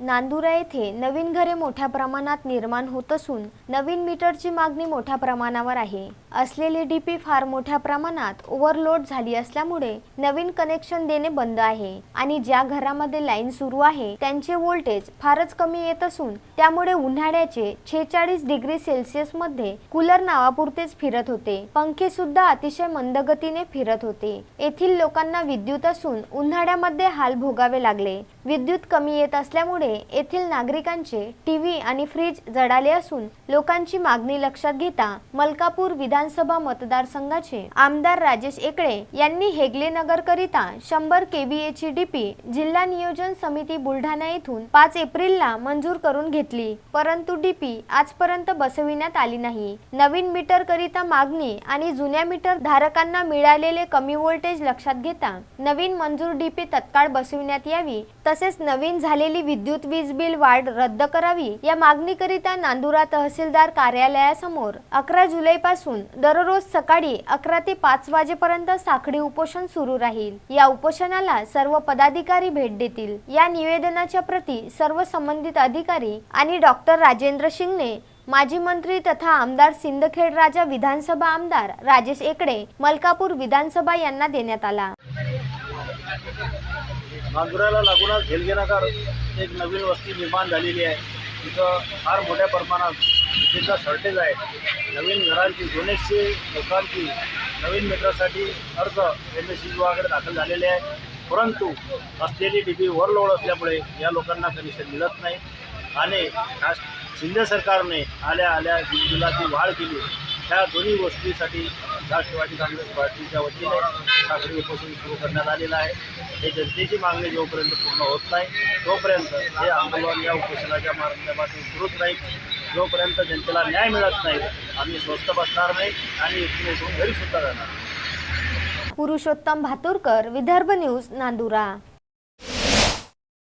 नांदुरा येथे नवीन घरे मोठ्या प्रमाणात निर्माण होत असून नवीन मीटरची मागणी मोठ्या प्रमाणावर आहे. असलेली डीपी फार मोठ्या प्रमाणात ओव्हरलोड झाली असल्यामुळे नवीन कनेक्शन देणे बंद आहे आणि ज्या घरामध्ये लाईन सुरू आहे त्यांचे व्होल्टेज फारच कमी येत असून त्यामुळे उन्हाळ्याचे छेचाळीस डिग्री सेल्सिअसमध्ये कूलर नावापुरतेच फिरत होते. पंखे सुद्धा अतिशय मंदगतीने फिरत होते. येथील लोकांना विद्युत असून उन्हाळ्यामध्ये हाल भोगावे लागले. विद्युत कमी येत असल्यामुळे येथील नागरिकांचे टी व्ही आणि फ्रीज जडाले असून लोकांची मागणी लक्षात घेता मलकापूर विधानसभा मतदारसंघाचे आमदार राजेश एकळे यांनी हेगले नगरकरिता शंभर केव्हीएची डीपी जिल्हा नियोजन समिती बुलढाणा येथून पाच एप्रिलला मंजूर करून घेतली. परंतु डीपी आजपर्यंत बसविण्यात आली नाही. नवीन मीटर करिता मागणी आणि जुन्या मीटर धारकांना मिळालेले कमी व्होल्टेज लक्षात घेता नवीन मंजूर डीपी तत्काळ बसविण्यात यावी तसेच नवीन झालेली विद्युत वीज बिल वाढ रद्द करावी या मागणीकरिता नांदुरा तहसीलदार कार्यालयासमोर अकरा जुलैपासून दररोज सकाळी अकरा ते पाच वाजेपर्यंत साखळी उपोषण सुरू राहील. या उपोषणाला सर्व पदाधिकारी भेट देतील. या निवेदनाच्या प्रती सर्व संबंधित अधिकारी आणि डॉक्टर राजेंद्र शिंगणे माजी मंत्री तथा आमदार सिंदखेड राजा विधानसभा आमदार राजेश एकडे मलकापूर विधानसभा यांना देण्यात आला. नांदुराला लागूनच हेलगेनगर एक नवीन वस्ती निर्माण झालेली आहे. तिथं फार मोठ्या प्रमाणात तिथं शॉर्टेज आहे. नवीन घरांची दोनशे लोकांची नवीन मीटरसाठी अर्ज एम एस सी विभागाकडे दाखल झालेले आहे. परंतु असलेली डीबी ओव्हरलोड असल्यामुळे या लोकांना कनेक्शन मिळत नाही. आणि शिंदे सरकारने आल्या आल्या वीज बिलाची वाढ केली. ह्या दोन्ही गोष्टीसाठी राष्ट्रवादी काँग्रेस पार्टीच्या वतीने साखळी उपोषण सुरू करण्यात आलेलं आहे. हे जनतेची मागणी जोपर्यंत पूर्ण होत नाही तोपर्यंत हे आंदोलन या उपोषणाच्या माध्यमातून सुरूच राहील. जोपर्यंत जनतेला न्याय मिळत नाही आम्ही स्वस्त बसणार नाही आणि इथून घरी सुद्धा जाणार पुरुषोत्तम भातुरकर विदर्भ न्यूज नांदुरा.